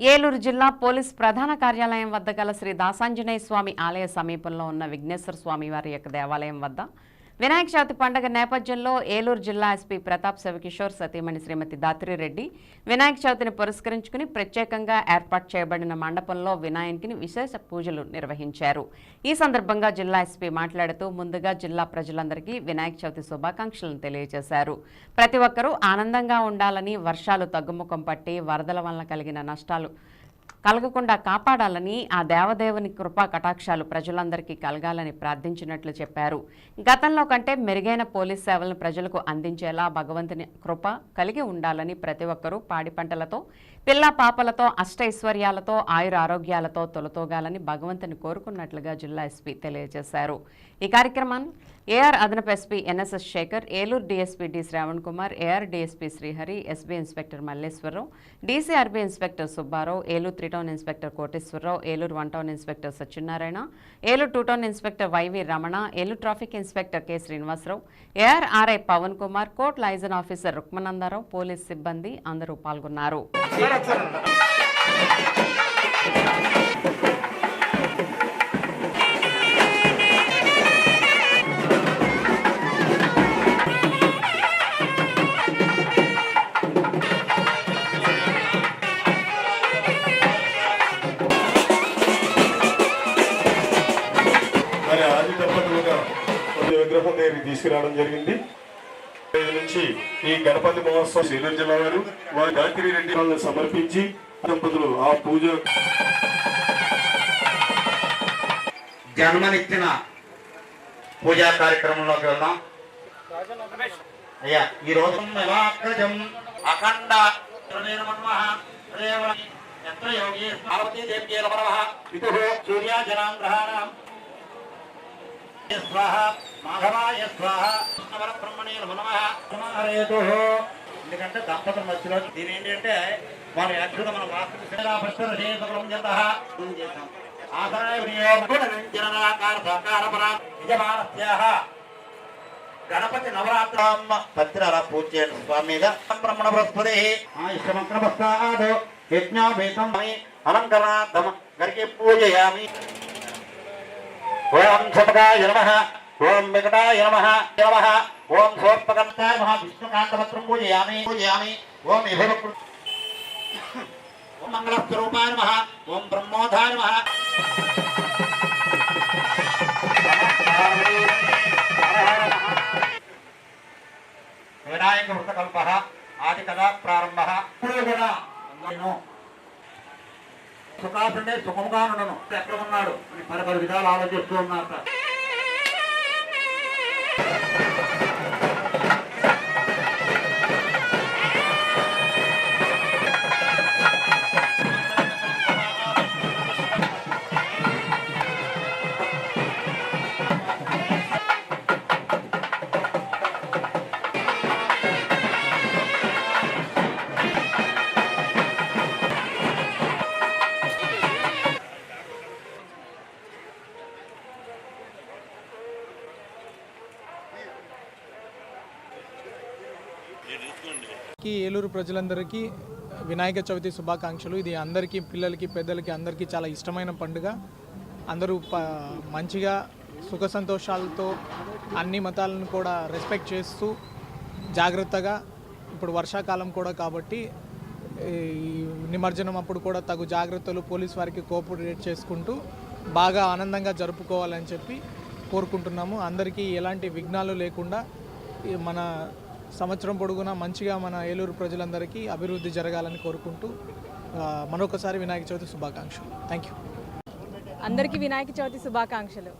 ఏలూరు జిల్లా పోలీస్ ప్రధాన కార్యాలయం వద్ద గల శ్రీ దాసాంజనేయ స్వామి ఆలయ సమీపంలో ఉన్న విఘ్నేశ్వర స్వామి వారి యొక్క దేవాలయం వద్ద వినాయక చవితి పండుగ నేపథ్యంలో ఏలూరు జిల్లా ఎస్పీ ప్రతాప్ శివకిషోర్ సతీమణి శ్రీమతి దాత్రిరెడ్డి వినాయక చవితిని పురస్కరించుకుని ప్రత్యేకంగా ఏర్పాటు చేయబడిన మండపంలో వినాయకుని విశేష పూజలు నిర్వహించారు. ఈ సందర్భంగా జిల్లా ఎస్పీ మాట్లాడుతూ ముందుగా జిల్లా ప్రజలందరికీ వినాయక చవితి శుభాకాంక్షలను తెలియజేశారు. ప్రతి ఒక్కరూ ఆనందంగా ఉండాలని వర్షాలు తగ్గుముఖం పట్టి వరదల వలన కలిగిన నష్టాలు కలగకుండా కాపాడాలని ఆ దేవదేవుని కృపా కటాక్షాలు ప్రజలందరికీ కలగాలని ప్రార్థించినట్లు చెప్పారు. గతంలో కంటే మెరుగైన పోలీస్ సేవలను ప్రజలకు అందించేలా భగవంతుని కృప కలిగి ఉండాలని ప్రతి ఒక్కరూ పాడి పంటలతో పిల్ల పాపలతో అష్టైశ్వర్యాలతో ఆయుర ఆరోగ్యాలతో తొలతోగాలని భగవంతుని కోరుకున్నట్లుగా జిల్లా ఎస్పీ తెలియజేశారు. ఈ కార్యక్రమాన్ని ఏఆర్ అదనపు SP NSS Shekhar Eluru DSP D Shravan Kumar AR DSP Srihari SB inspector Malleswararao DCRB inspector Subbarao Eluru three town inspector Koteswararao Eluru one town inspector Satyanarayana Eluru two town inspector YV Ramana Eluru traffic inspector K Srinivasarao ARRI Pavan Kumar court liaison officer Rukmanandarao police సిబ్బంది అందరూ పాల్గొన్నారు. విగ్రహం దగ్గరికి తీసుకురావడం జరిగింది. నుంచి ఈ గణపతి మహోత్సవం నెల్లూరు జిల్లా వారు వారి గాయత్రి రెడ్డి వాళ్ళని సమర్పించి దంపతులు ఆ పూజ జన్మనిచ్చిన పూజా కార్యక్రమంలోకి వెళ్దాం. అయ్యా ఈ రోజు నివాకజం అఖండ త్రినిర్మన్మః రేవణ స్వాహ మాధవాయ స్వాహ కృష్ణవర బ్రహ్మణే నమః సమాహరేతుః ఎందుకంటే దంపతుల మధ్యలో దీని ఏంటంటే మన యాక్చువల్గా మన ఆసనాయ యజమానస్యాహ. గణపతి నవరాత్రమ్మ పత్రాల పూజ చేయండి స్వామి మీద. బ్రహ్మణ బృహస్పతి ప్రసాద్ అలంకరణార్థం గరికి పూజయామి. ఓం శపకాయ నమ. ఓం వెంకటాయ నమ. నమ. ఓం సోత్పకంతాయ మహా విష్ణుకాంతపత్రం పూజయామి. పూజయామి. ఓం ఇభవకృ ఓం మంగళస్వరూపాయ నమ. ఓం బ్రహ్మోధాయ నమ. వినాయక వృతకల్ప ఆది కదా ప్రారంభ. ఇప్పుడు కూడా సుఖాసనే సుఖంగా సుఖముగా ఉండను ఎక్కడ ఉన్నాడు? అని పలు పలు విధాలు ఆలోచిస్తూ ఉన్నారు ఏలూరు ప్రజలందరికీ వినాయక చవితి శుభాకాంక్షలు. ఇది అందరికీ పిల్లలకి పెద్దలకి అందరికీ చాలా ఇష్టమైన పండుగ. అందరూ ప మంచిగా సుఖ సంతోషాలతో అన్ని మతాలను కూడా రెస్పెక్ట్ చేస్తూ జాగ్రత్తగా ఇప్పుడు వర్షాకాలం కూడా కాబట్టి ఈ నిమజ్జనం అప్పుడు కూడా తగు జాగ్రత్తలు పోలీస్ వారికి కోఆపరేట్ చేసుకుంటూ బాగా ఆనందంగా జరుపుకోవాలని చెప్పి కోరుకుంటున్నాము. అందరికీ ఎలాంటి విఘ్నాలు లేకుండా ఈ మన సంవత్సరం పొడుగునా మంచిగా మన ఏలూరు ప్రజలందరికీ అభివృద్ధి జరగాలని కోరుకుంటూ మరొకసారి వినాయక చవితి శుభాకాంక్షలు. థ్యాంక్ యూ అందరికీ వినాయక చవితి శుభాకాంక్షలు.